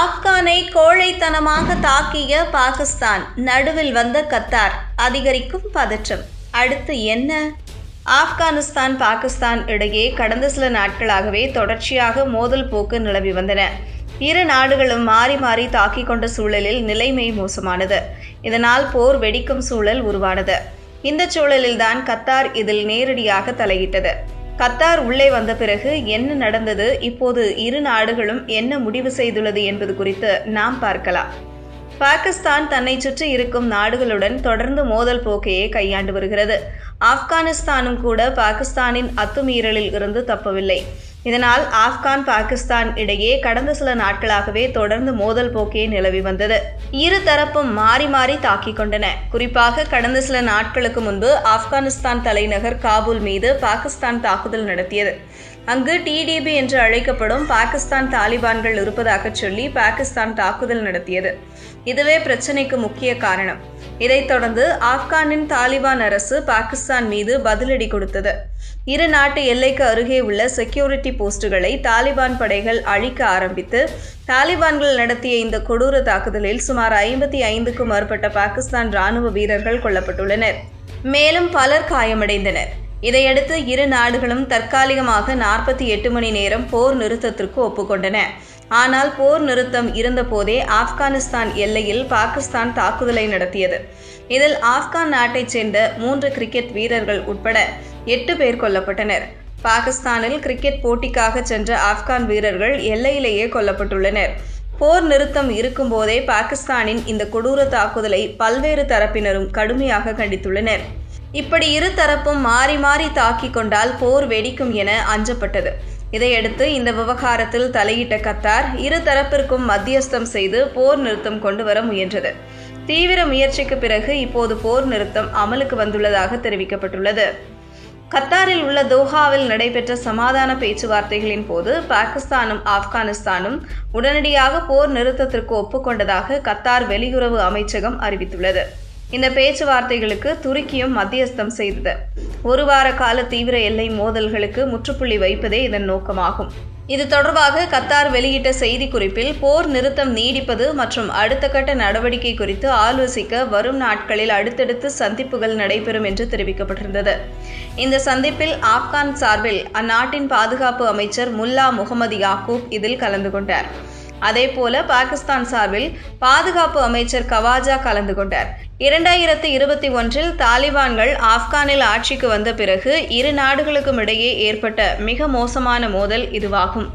ஆப்கானை கோழைத்தனமாக தாக்கிய பாகிஸ்தான் நடுவில் வந்த கத்தார் அதிகரிக்கும் பதற்றம். அடுத்து என்ன? ஆப்கானிஸ்தான் பாகிஸ்தான் இடையே கடந்த சில நாட்களாகவே தொடர்ச்சியாக மோதல் போக்கு நிலவி வந்தன. இரு நாடுகளும் மாறி மாறி தாக்கிக் கொண்ட சூழலில் நிலைமை மோசமானது. இதனால் போர் வெடிக்கும் சூழல் உருவானது. இந்த சூழலில்தான் கத்தார் இதில் நேரடியாக தலையிட்டது. கத்தார் உள்ளே வந்த பிறகு என்ன நடந்தது? இப்போது இரு நாடுகளும் என்ன முடிவு செய்துள்ளது என்பது குறித்து நாம் பார்க்கலாம். பாகிஸ்தான் தன்னை சுற்றி இருக்கும் நாடுகளுடன் தொடர்ந்து மோதல் போக்கையே கையாண்டு வருகிறது. ஆப்கானிஸ்தானும் கூட பாகிஸ்தானின் அத்துமீறலில் இருந்து தப்பவில்லை. இதனால் ஆப்கான் பாகிஸ்தான் இடையே கடந்த சில நாட்களாகவே தொடர்ந்து மோதல் போக்கே நிலவி வந்தது. இரு தரப்பும் மாறி மாறி தாக்கிக் கொண்டன. குறிப்பாக கடந்த சில நாட்களுக்கு முன்பு ஆப்கானிஸ்தான் தலைநகர் காபூல் மீது பாகிஸ்தான் தாக்குதல் நடத்தியது. அங்கு டிடிபி என்று அழைக்கப்படும் பாகிஸ்தான் தாலிபான்கள் இருப்பதாக சொல்லி பாகிஸ்தான் தாக்குதல் நடத்தியது. இதுவே பிரச்சினைக்கு முக்கிய காரணம். இதைத் தொடர்ந்து ஆப்கானின் தாலிபான் அரசு பாகிஸ்தான் மீது பதிலடி கொடுத்தது. இரு நாட்டு எல்லைக்கு அருகே உள்ள செக்யூரிட்டி போஸ்டுகளை தாலிபான் படைகள் அழிக்க ஆரம்பித்து தாலிபான்கள் நடத்திய இந்த கொடூர தாக்குதலில் சுமார் ஐம்பத்தி ஐந்துக்கும் மேற்பட்ட பாகிஸ்தான் ராணுவ வீரர்கள் கொல்லப்பட்டுள்ளனர். மேலும் பலர் காயமடைந்தனர். இதையடுத்து இரு நாடுகளும் தற்காலிகமாக நாற்பத்தி எட்டு மணி நேரம் போர் நிறுத்தத்திற்கு ஒப்புக்கொண்டன. ஆனால் போர் நிறுத்தம் இருந்தபோதே ஆப்கானிஸ்தான் எல்லையில் பாகிஸ்தான் தாக்குதலை நடத்தியது. இதில் ஆப்கான் நாட்டைச் சேர்ந்த மூன்று கிரிக்கெட் வீரர்கள் உட்பட எட்டு பேர் கொல்லப்பட்டனர். பாகிஸ்தானில் கிரிக்கெட் போட்டிக்காக சென்ற ஆப்கான் வீரர்கள் எல்லையிலேயே கொல்லப்பட்டுள்ளனர். போர் நிறுத்தம் இருக்கும்போதே பாகிஸ்தானின் இந்த கொடூர தாக்குதலை பல்வேறு தரப்பினரும் கடுமையாக கண்டித்துள்ளனர். இப்படி இரு தரப்பும் மாறி மாறி தாக்கிக் கொண்டால் போர் வெடிக்கும் என அஞ்சப்பட்டது. இதையடுத்து இந்த விவகாரத்தில் தலையிட்ட கத்தார் இரு தரப்பிற்கும் மத்தியஸ்தம் செய்து போர் நிறுத்தம் கொண்டு வர முயன்றது. தீவிர முயற்சிக்கு பிறகு இப்போது போர் நிறுத்தம் அமலுக்கு வந்துள்ளதாக தெரிவிக்கப்பட்டுள்ளது. கத்தாரில் உள்ள தோஹாவில் நடைபெற்ற சமாதான பேச்சுவார்த்தைகளின் போது பாகிஸ்தானும் ஆப்கானிஸ்தானும் உடனடியாக போர் நிறுத்தத்திற்கு ஒப்புக்கொண்டதாக கத்தார் வெளியுறவு அமைச்சகம் அறிவித்துள்ளது. இந்த பேச்சுவார்த்தைகளுக்கு துருக்கியும் மத்தியஸ்தம் செய்தது. ஒரு வார கால தீவிர எல்லை மோதல்களுக்கு முற்றுப்புள்ளி வைப்பதே இதன் நோக்கமாகும். இது தொடர்பாக கத்தார் வெளியிட்ட செய்திக்குறிப்பில் போர் நிறுத்தம் நீடிப்பது மற்றும் அடுத்த கட்ட நடவடிக்கை குறித்து ஆலோசிக்க வரும் நாட்களில் அடுத்தடுத்து சந்திப்புகள் நடைபெறும் என்று தெரிவிக்கப்பட்டிருந்தது. இந்த சந்திப்பில் ஆப்கான் சார்பில் அந்நாட்டின் பாதுகாப்பு அமைச்சர் முல்லா முகமது யாக்கூப் இதில் கலந்து கொண்டார். அதேபோல பாகிஸ்தான் சார்பில் பாதுகாப்பு அமைச்சர் கவாஜா கலந்து கொண்டார். இரண்டாயிரத்து இருபத்தி ஒன்றில் தாலிபான்கள் ஆப்கானில் ஆட்சிக்கு வந்த பிறகு இரு நாடுகளுக்கும் இடையே ஏற்பட்ட மிக மோசமான மோதல் இதுவாகும்.